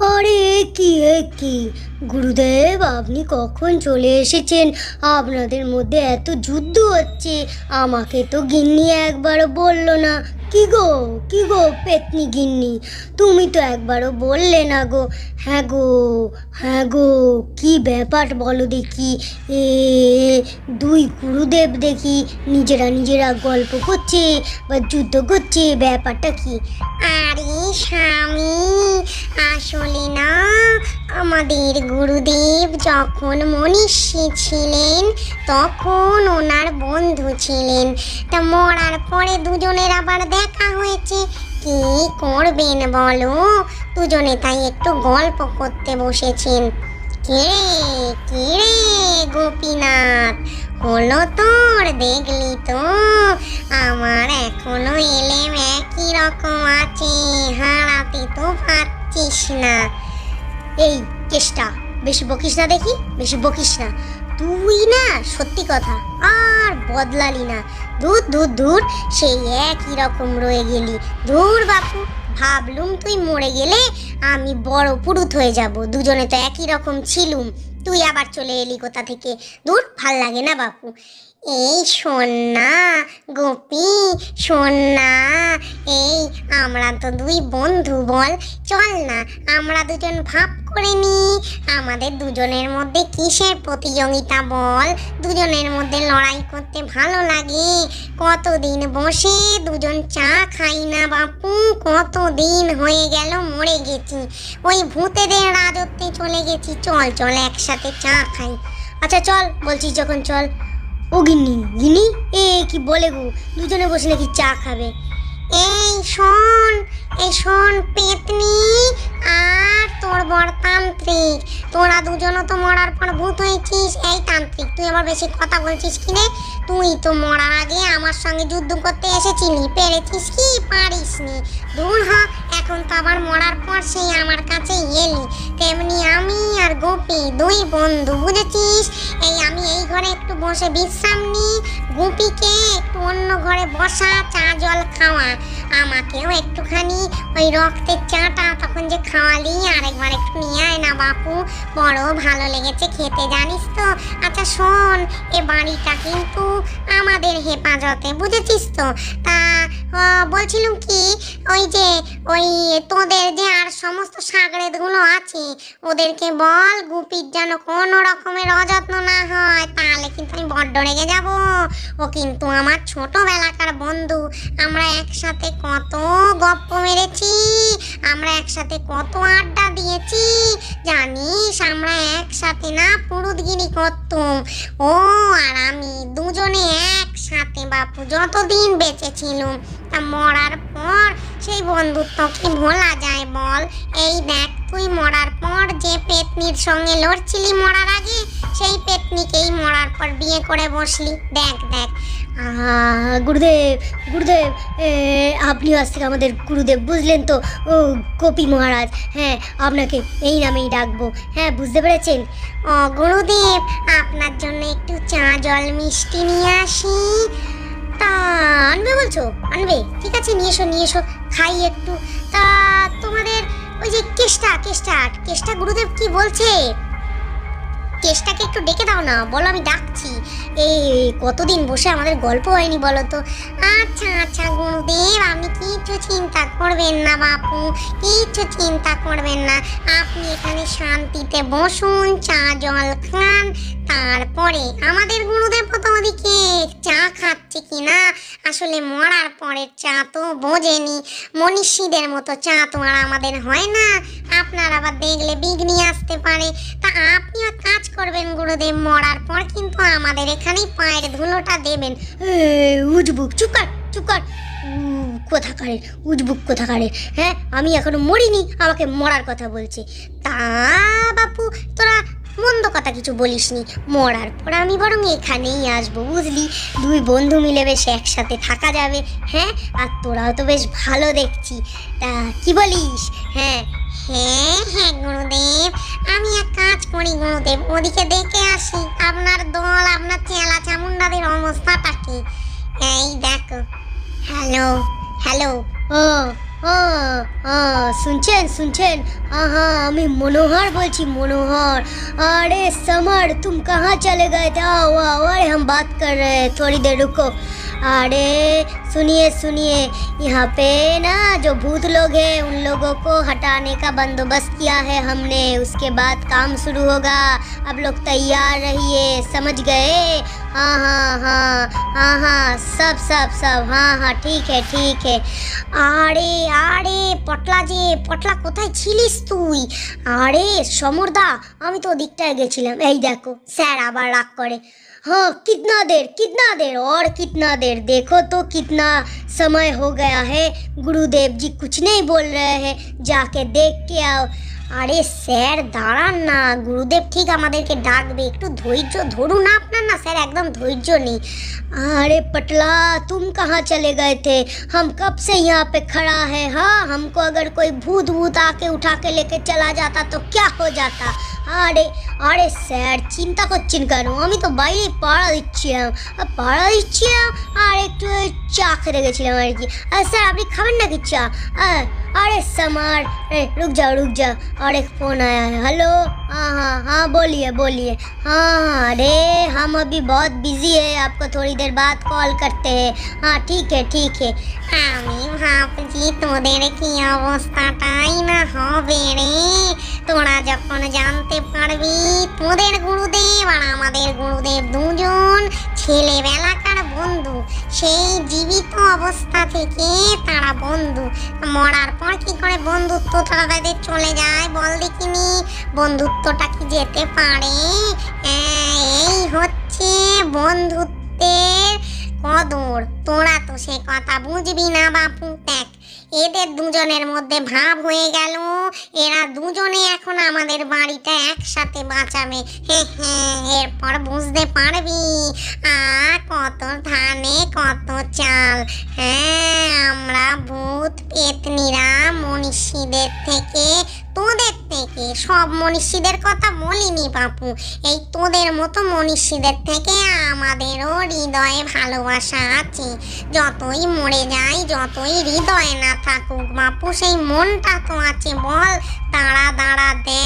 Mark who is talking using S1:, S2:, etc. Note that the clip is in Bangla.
S1: আরে কি এ কি? গুরুদেব, আপনি কখন চলে এসেছেন? আপনাদের মধ্যে এত যুদ্ধ হচ্ছে। আমাকে তো গিন্নি একবারও বলল না। কি গো কি গো পেতনি গিন্নি? তুমি তো একবারও বললে না গো। হ্যাঁ গো হ্যাঁ গো, কি ব্যাপার বলো দেখি? এ, দুই গুরুদেব দেখি নিজেরা নিজেরা গল্প করছে বা যুদ্ধ করছে। ব্যাপারটা কি?
S2: আরে স্বামী আসলে না। আমাদের গুরুদেব যখন মনীষী ছিলেন, তখন ওনার বন্ধু ছিলেন। তা মরার পরে দুজনের আবার দেখা হয়েছে। কি করবেন বলো? দুজনে তাই একটু গল্প করতে বসেছেন। কে কে গোপীনাথ? হলো তোর দেখলি তো। আমার এখনও এলেম একই রকম আছে। হারাতে তো পারছিস না।
S1: এই চেষ্টা বেশি বকিস না দেখি, বেশি বকিস না। তুই না, সত্যি কথা, আর বদলালি না। দূর দূর দূর সেই একই রকম রয়ে গেলি। দূর বাপু, ভাবলুম তুই মরে গেলে আমি বড় পুরুত হয়ে যাব। দুজনে তো একই রকম ছিলুম। তুই আবার চলে এলি কোথা থেকে? দূর ভালো লাগে না বাপু।
S2: এই শোন না গোপী শোন না এই আমরা তো দুই বন্ধু বল। চল না, আমরা দুজন ভাব করে নি। আমাদের দুজনের মধ্যে কিসের প্রতিযোগিতা বল? দুজনের মধ্যে লড়াই করতে ভালো লাগে। কতদিন বসে দুজন চা খাই না বাপু? কতদিন হয়ে গেল মরে গেছি। ওই ভূতেদের রাজত্বে চলে গেছি। চল চল, একসাথে চা খাই।
S1: আচ্ছা চল বলছিস যখন চল। ও গিন্নি গিন্নি? এ, কি বলে গো? দুজনে বসে নাকি চা খাবে।
S2: এই শোন এই শোন পেতনি আর তোর বর তান্ত্রিক। তোরা দুজনও তো মরার পর ভূত হয়েছিস। এই তান্ত্রিক, তুই আবার বেশি কথা বলছিস কি রে তুই তো মরার আগে আমার সঙ্গে যুদ্ধ করতে এসেছিলি। পেরেছিস কি? পারিস নি দূর হ এখন তো আবার মরার পর সেই আমার কাছে এলি। তেমনি আমি আর গোপী দুই বন্ধু, বুঝেছিস? এই আমি এই ঘরে একটু বসে বিশ্রাম নিই, গুপিকে একটু অন্য ঘরে বসা, চা, জল খাওয়া। আমাকেও একটুখানি ওই রক্তের চাটা তখন যে খাওয়ালি, আরেকবার একটু নিয়ে আয় না বাপু, বড় ভালো লেগেছে খেতে, জানিস তো? আচ্ছা শোন, এ বাড়িটা কিন্তু আমাদের হেফাজতে, বুঝেছিস তো? তা বলছিলাম কি, ওই যে, ওই তোদের যে আর সমস্ত সাগরেদগুলো আছে, ওদেরকে বল, গুপির যেন কোনো রকমের অযত্ন না হয়, তাহলে কিন্তু আমি বড্ড রেগে যাব। ও কিন্তু আমার ছোটবেলাকার বন্ধু, আমরা একসাথে কত গপ্প মেরেছি, আমরা একসাথে কত আড্ডা দিয়েছি, জানিস আমরা একসাথে না পুরুদগিরি করতুম। ও আর আমি দুজনে একসাথে বাপু যতদিন বেঁচে ছিলুম, তা মরার পর সেই বন্ধুত্ব কি ভোলা যায় বল? এই দেখ, তুই মরার পর যে পেতনির সঙ্গে লড়ছিলি মরার আগে সেই পেতনিকেই মরার পর বিয়ে করে বসলি। দেখ দেখ।
S1: গুরুদেব গুরুদেব আপনি আজ থেকে আমাদের গুরুদেব বুঝলেন তো? ও গোপী মহারাজ হ্যাঁ আপনাকে এই নামেই ডাকবো। হ্যাঁ বুঝতে পেরেছেন?
S2: ও গুরুদেব আপনার জন্য একটু চা জল মিষ্টি নিয়ে আসি।
S1: তা আনবে বলছো? আনবে। ঠিক আছে নিয়ে এসো নিয়ে এসো। খাই একটু। তা তোমাদের ওই যে কেষ্টা কেষ্টা কেষ্টা গুরুদেব কি বলছে? কেষ্টাকে একটু ডেকে দাও না। বলো, আমি ডাকছি। এই কতদিন বসে আমাদের গল্প হয়নি বলো তো?
S2: আচ্ছা আচ্ছা গুরুদেব, আপনি কিচ্ছু চিন্তা করবেন না বাপু, কিচ্ছু চিন্তা করবেন না। আপনি এখানে শান্তিতে বসুন, চা, জল খান, তারপরে আমাদের গুরুদেব তো ওদিকে চা খাচ্ছে কি না আসলে মরার পরের চা তো বোঝেনি। মনীষীদের মতো চা তো আর আমাদের হয় না। আপনার আবার দেখলে বিঘ্নি আসতে পারে। তা আপনি আপনিও কাজ করবেন গুরুদেব মরার পর কিন্তু আমাদের এখানেই পায়ের ধুলোটা দেবেন।
S1: উজবুক চুপ কর চুপ কর উ, কোথাকারে উজবুক কোথাকারে? হ্যাঁ আমি এখনও মরিনি আমাকে মরার কথা বলছে। তা বাপু তোরা মন্দ কথা কিছু বলিসনি। মরার পর আমি বরং এখানেই আসব বুঝলি? দুই বন্ধু মিলে বেশ একসাথে থাকা যাবে হ্যাঁ? আর তোরাও তো বেশ ভালো দেখছি। তা কি বলিস? হ্যাঁ
S2: হ্যাঁ হ্যাঁ গুরুদেব আমি এক কাজ করি গুরুদেব ওদিকে দেখে আসি আপনার দল আপনার চেলা চামুন্ডাদের অবস্থাটা কি এই দেখো হ্যালো হ্যালো
S1: ও হ্যাঁ হ্যাঁ শুনছেন শুনছেন हाँ हाँ আমি मनोहर বলছি मनोहर अरे समर तुम कहाँ चले गए थे आओ आओ अरे हम बात कर रहे हैं थोड़ी देर रुको अरे सुनिए सुनिए यहाँ पे ना जो भूत लोग हैं उन लोगों को हटाने का बंदोबस्त किया है हमने उसके बाद काम शुरू होगा अब लोग तैयार रहिए समझ गए हाँ हाँ हाँ हाँ हाँ सब सब सब हाँ हाँ ठीक है ठीक है
S2: আরে আরে পটলা যে পটলা কোথায় ছিলিস তুই আরে সমরদা
S1: আমি তো ওদিকটায় গেছিলাম এই দেখো স্যার আবার রাগ করে हाँ कितना देर कितना देर, और कितना देर? देखो तो कितना समय हो गया है। गुरुदेव जी कुछ नहीं बोल रहे हैं। जाके देख के आओ।
S2: আরে স্যার দাঁড়ান না গুরুদেব ঠিক আমাদেরকে ডাকবে একটু ধৈর্য ধরুন না আপনার না স্যার একদম ধৈর্য নেই
S1: अरे पटला तुम कहाँ चले गए थे हम कब से यहाँ पे खड़ा है हाँ हमको अगर कोई भूत भूत आके उठा के लेके चला जाता तो क्या हो जाता আরে আরে স্যার চিন্তা করছেন কেন আমি তো বাইরে পাড়া দিচ্ছিলাম আর পাড়া দিচ্ছিলাম আর একটু ওই চা খেতে গেছিলাম আর কি আর স্যার আপনি খাবেন নাকি চা আ- अरे समर अरे रुक जाओ रुक जाओ और एक फ़ोन आया है हेलो हाँ हाँ हाँ बोलिए बोलिए हाँ हाँ अरे हम अभी बहुत बिजी है आपको थोड़ी देर बाद कॉल करते हैं हाँ ठीक है ठीक है
S2: আমি ভাবছি তোদের কি অবস্থাটাই না হবে রে তোরা যখন জানতে পারবি তোদের গুরুদেব আর আমাদের গুরুদেব দুজন ছেলেবেলাকার বন্ধু সেই জীবিত অবস্থা থেকে তারা বন্ধু। মরার পর কি করে বন্ধুত্ব তারা তাদের চলে যায় বল দেখিনি? বন্ধুত্বটা কি যেতে পারে? হ্যাঁ, এই হচ্ছে বন্ধুত্বের কদর। তোরা তো সে কথা বুঝবি না বাপু। দেখ এদের দুজনের মধ্যে ভাব হয়ে গেল। এরা দুজনে এখন আমাদের বাড়িটা একসাথে বাঁচাবে। হ্যাঁ হ্যাঁ এরপর বুঝতে পারবি। আ, কত ধানে, কত চাল। হ্যাঁ আমরা ভূত, পেতনিরা, মনীষীদের থেকে তোদের থেকে সব মনীষীদের কথা বলিনি বাপু। এই তোদের মতো মনীষীদের থেকে আমাদেরও হৃদয়ে ভালোবাসা আছে। যতই মরে যাই, যতই হৃদয়ে না থাকুক বাপু, সেই মনটা তো আছে বল। দাঁড়া দাঁড়া, দেখ।